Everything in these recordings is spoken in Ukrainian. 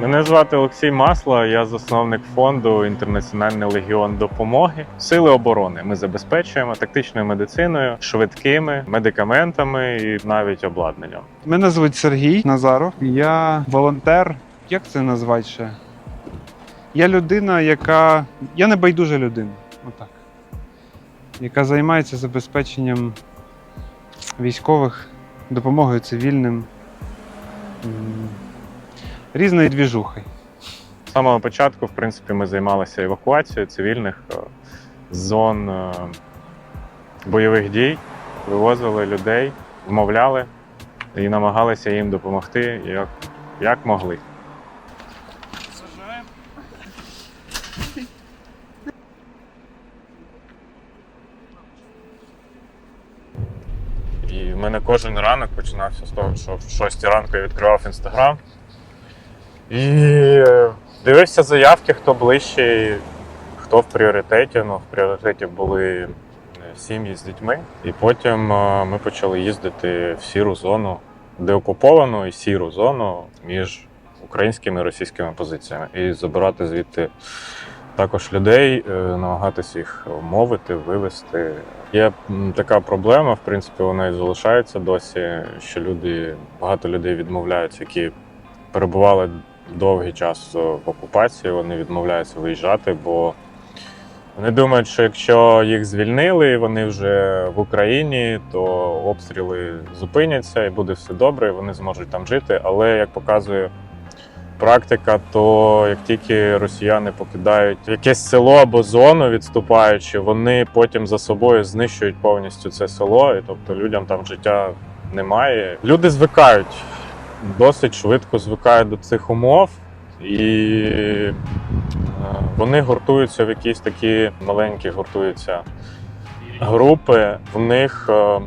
Мене звати Олексій Масла, я засновник фонду Інтернаціональний легіон допомоги. Сили оборони ми забезпечуємо тактичною медициною, швидкими медикаментами і навіть обладнанням. Мене звуть Сергій Назаров. Я волонтер. Як це назвати ще? Я людина, яка. Я не байдужа людина. Отак. Яка займається забезпеченням військових, допомогою цивільним. М, Різною двіжухою. З самого початку, в принципі, ми займалися евакуацією цивільних е, з зон е, бойових дій, вивозили людей, вмовляли і намагалися їм допомогти як, як могли. І в мене кожен ранок починався з того, що в 6 ранку я відкривав інстаграм. І дивився заявки, хто ближче, хто в пріоритеті. Ну, в пріоритеті були е, сім'ї з дітьми. І потім е, ми почали їздити в сіру зону, деокуповану і сіру зону між українськими і російськими позиціями. І забирати звідти також людей, е, намагатися їх мовити, вивести. Є така проблема, в принципі, вона і залишається досі, що люди, багато людей відмовляються, які перебували довгий час в окупації, вони відмовляються виїжджати, бо вони думають, що якщо їх звільнили, і вони вже в Україні, то обстріли зупиняться і буде все добре, і вони зможуть там жити. Але як показує практика, то як тільки росіяни покидають якесь село або зону відступаючи, вони потім за собою знищують повністю це село, і тобто людям там життя немає. Люди звикають досить швидко звикають до цих умов, і е, вони гуртуються в якісь такі маленькі гуртуються групи. В них е,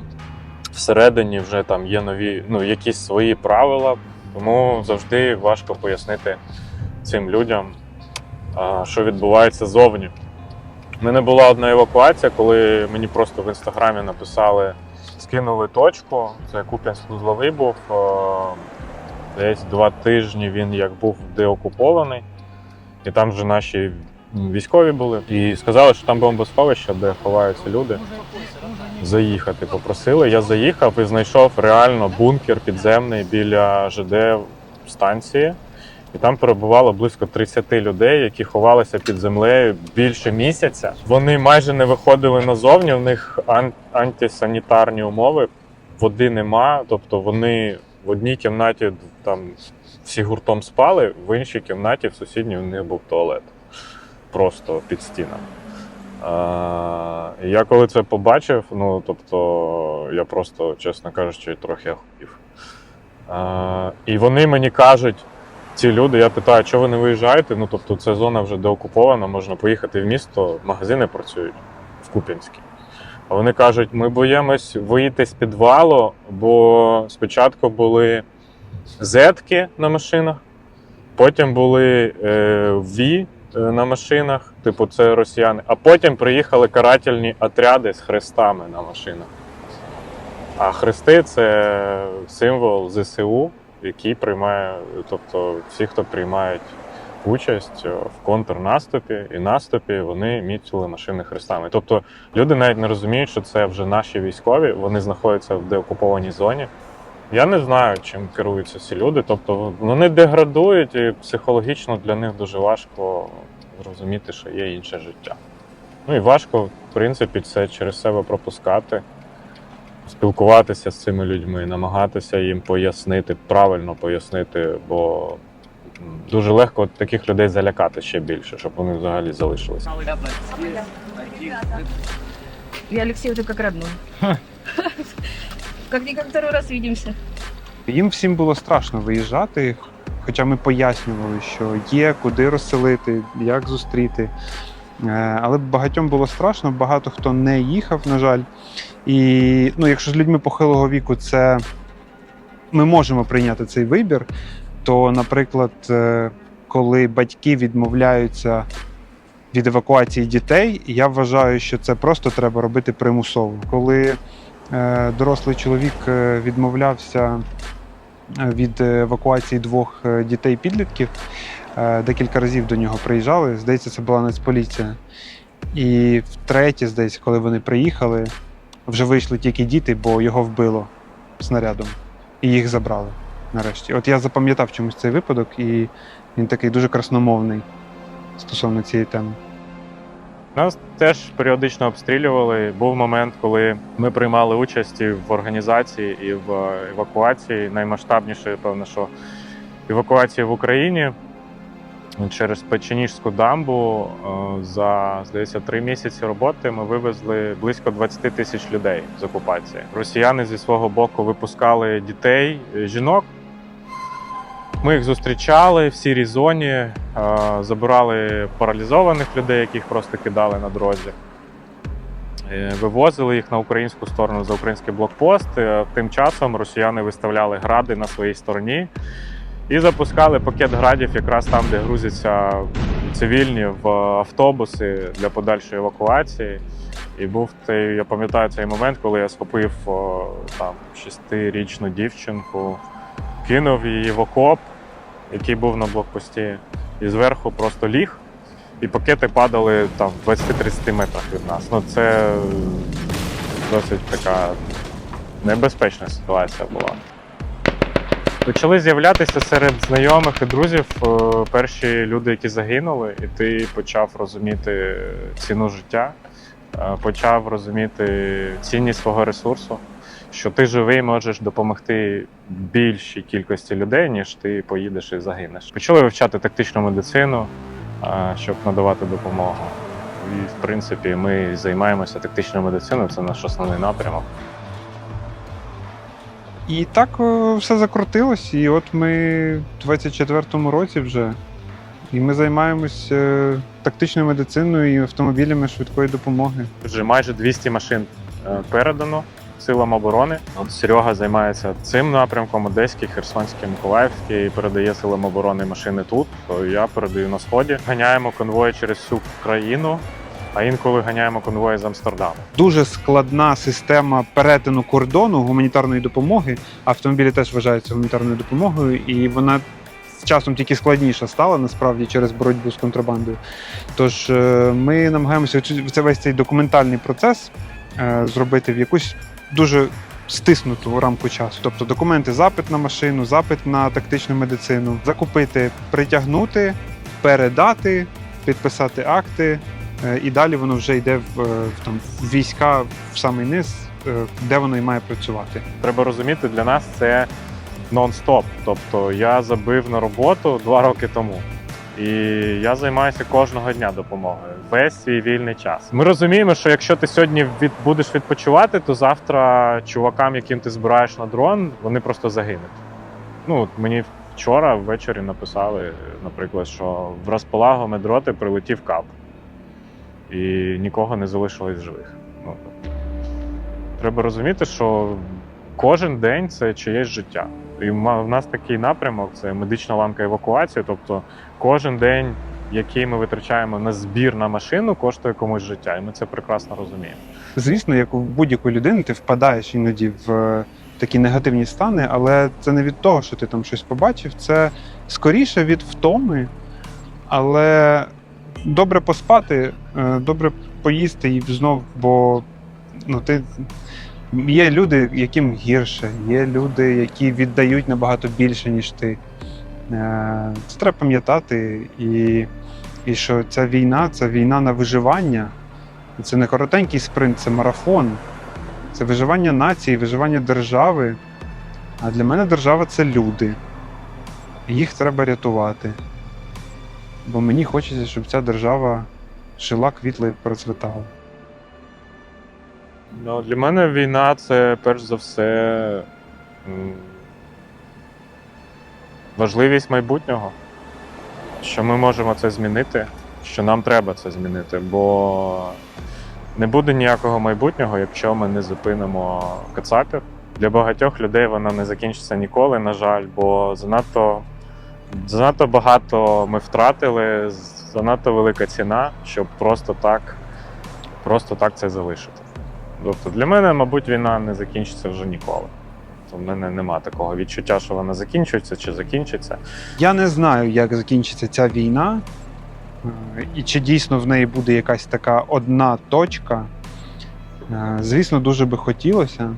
всередині вже там є нові, ну, якісь свої правила, тому завжди важко пояснити цим людям, е, що відбувається зовні. У мене була одна евакуація, коли мені просто в інстаграмі написали, скинули точку. Це Куп'янськ-Вузловий був. Десь два тижні він як був деокупований, і там вже наші військові були. І сказали, що там бомбосховище, де ховаються люди. Заїхати попросили. Я заїхав і знайшов реально бункер підземний біля ЖД станції. І там перебувало близько 30 людей, які ховалися під землею більше місяця. Вони майже не виходили назовні. В них ан- антисанітарні умови, води нема. Тобто вони в одній кімнаті там всі гуртом спали, в іншій кімнаті в сусідній у них був туалет. Просто під стінами. А, я коли це побачив, ну тобто я просто, чесно кажучи, трохи охуїв. І вони мені кажуть, ці люди, я питаю, чого ви не виїжджаєте? Ну тобто це зона вже деокупована, можна поїхати в місто, магазини працюють в Куп'янській. Вони кажуть, ми боїмось вийти з підвалу, бо спочатку були зетки на машинах, потім були е, ві е, на машинах, типу це росіяни, а потім приїхали карательні отряди з хрестами на машинах. А хрести це символ ЗСУ, який приймає, тобто всі, хто приймають участь в контрнаступі і наступі, вони мітили машини хрестами. Тобто люди навіть не розуміють, що це вже наші військові, вони знаходяться в деокупованій зоні. Я не знаю, чим керуються ці люди. Тобто вони деградують, і психологічно для них дуже важко зрозуміти, що є інше життя. Ну і важко, в принципі, це через себе пропускати, спілкуватися з цими людьми, намагатися їм пояснити, правильно пояснити, бо дуже легко таких людей залякати ще більше, щоб вони взагалі залишилися. Я Алексей уже как родной. Как-никак второй раз видимся. Їм всім було страшно виїжджати, хоча ми пояснювали, що є, куди розселити, як зустріти. Е, Але багатьом було страшно, багато хто не їхав, на жаль. І ну, якщо з людьми похилого віку це ми можемо прийняти цей вибір, то, наприклад, е, коли батьки відмовляються від евакуації дітей, я вважаю, що це просто треба робити примусово. Коли е, дорослий чоловік е, відмовлявся від евакуації двох дітей-підлітків, Декілька разів до нього приїжджали. Здається, це була Нацполіція. І втретє, здається, коли вони приїхали, вже вийшли тільки діти, бо його вбило снарядом. І їх забрали нарешті. От я запам'ятав чомусь цей випадок, і він такий дуже красномовний стосовно цієї теми. Нас теж періодично обстрілювали. Був момент, коли ми приймали участь в організації і в евакуації. Наймасштабніше, певно, що евакуації в Україні через Печеніжську дамбу е, за здається три місяці роботи ми вивезли близько 20 тисяч людей з окупації. Росіяни зі свого боку випускали дітей, е, жінок. Ми їх зустрічали в сірій зоні, е, забирали паралізованих людей, яких просто кидали на дорозі. Е, Вивозили їх на українську сторону за український блокпост. Е, Тим часом росіяни виставляли гради на своїй стороні і запускали пакет градів якраз там, де грузяться цивільні в автобуси для подальшої евакуації. І був той, я пам'ятаю цей момент, коли я схопив там шестирічну дівчинку, кинув її в окоп, який був на блокпості, і зверху просто ліг, і пакети падали там в 20-30 метрах від нас. Ну це досить така небезпечна ситуація була. Почали з'являтися серед знайомих і друзів е, перші люди, які загинули, і ти почав розуміти ціну життя, е, почав розуміти цінність свого ресурсу, що ти живий можеш допомогти більшій кількості людей, ніж ти поїдеш і загинеш. Почали вивчати тактичну медицину, е, щоб надавати допомогу. І, в принципі, ми займаємося тактичною медициною, це наш основний напрямок. І так все закрутилось, і от ми в 24-му році вже. І ми займаємось е, тактичною медициною і автомобілями швидкої допомоги. Вже майже 200 машин е, передано силам оборони. От Серега займається цим напрямком, Одеський, Херсонський, Миколаївський, і передає силам оборони машини тут. то Я передаю на сході. Ганяємо конвої через всю країну, а інколи ганяємо конвої з Амстердаму. Дуже складна система перетину кордону гуманітарної допомоги. Автомобілі теж вважаються гуманітарною допомогою, і вона з часом тільки складніша стала насправді через боротьбу з контрабандою. Тож е, ми намагаємося це весь цей документальний процес е, зробити в якусь дуже стиснуту рамку часу. Тобто документи, запит на машину, запит на тактичну медицину, закупити, притягнути, передати, підписати акти. Е, І далі воно вже йде в, е, там, війська в самий низ, е, де воно і має працювати. Треба розуміти, для нас це нон-стоп. Тобто я забив на роботу два роки тому. І я займаюся кожного дня допомогою, весь свій вільний час. Ми розуміємо, що якщо ти сьогодні від, будеш відпочивати, то завтра чувакам, яким ти збираєш на дрон, вони просто загинуть. Ну, мені вчора ввечері написали, наприклад, що в розполагу дроти прилетів кап, і нікого не залишилось живих. Ну, треба розуміти, що кожен день це чиєсь життя. І в нас такий напрямок це медична ланка евакуації. Тобто кожен день, який ми витрачаємо на збір на машину, коштує комусь життя. І ми це прекрасно розуміємо. Звісно, як у будь-якої людини, ти впадаєш іноді в е, такі негативні стани, але це не від того, що ти там щось побачив, це скоріше від втоми, але добре поспати, е, добре поїсти і знов, бо ну, ти. Є люди, яким гірше, є люди, які віддають набагато більше, ніж ти. Е, Це треба пам'ятати, і, і що ця війна це війна на виживання. Це не коротенький спринт, це марафон. Це виживання нації, виживання держави. А для мене держава це люди. Їх треба рятувати. Бо мені хочеться, щоб ця держава жила, квітла і процвітала. Ну, для мене війна це перш за все важливість майбутнього. Що ми можемо це змінити, що нам треба це змінити, бо не буде ніякого майбутнього, якщо ми не зупинимо кацапів. Для багатьох людей вона не закінчиться ніколи, на жаль, бо занадто, занадто багато ми втратили, занадто велика ціна, щоб просто так, просто так це залишити. Тобто для мене, мабуть, війна не закінчиться вже ніколи. У мене нема такого відчуття, що вона закінчується чи закінчиться. Я не знаю, як закінчиться ця війна, е, і чи дійсно в неї буде якась така одна точка. Е, Звісно, дуже би хотілося.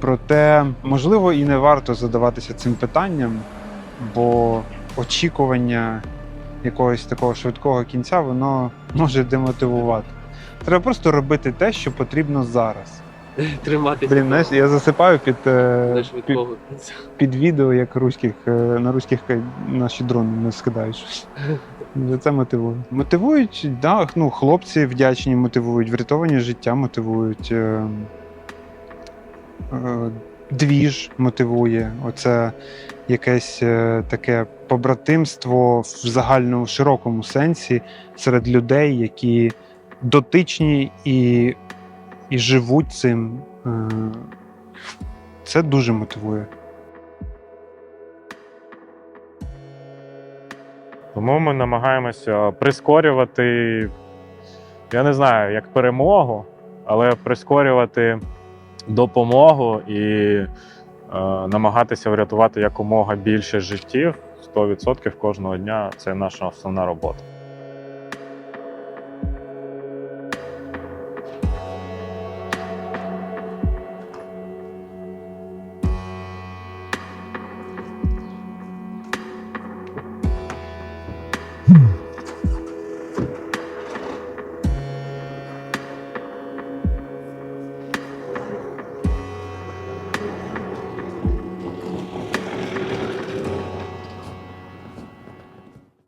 Проте, можливо, і не варто задаватися цим питанням, бо очікування якогось такого швидкого кінця воно може демотивувати. Треба просто робити те, що потрібно зараз. Триматися. Блін, знаєш, я засипаю під, е, під, під відео, як руських, е, на руських наші дрони не скидають. Це мотивує. Мотивують, да, ну, хлопці вдячні мотивують, врятовані життя мотивують. Е, е, двіж мотивує. Оце якесь е, таке побратимство в загальному широкому сенсі серед людей, які дотичні і, і живуть цим. Е, це дуже мотивує. Тому ми намагаємося прискорювати, я не знаю, як перемогу, але прискорювати допомогу і е, намагатися врятувати якомога більше життів. 100% кожного дня це наша основна робота.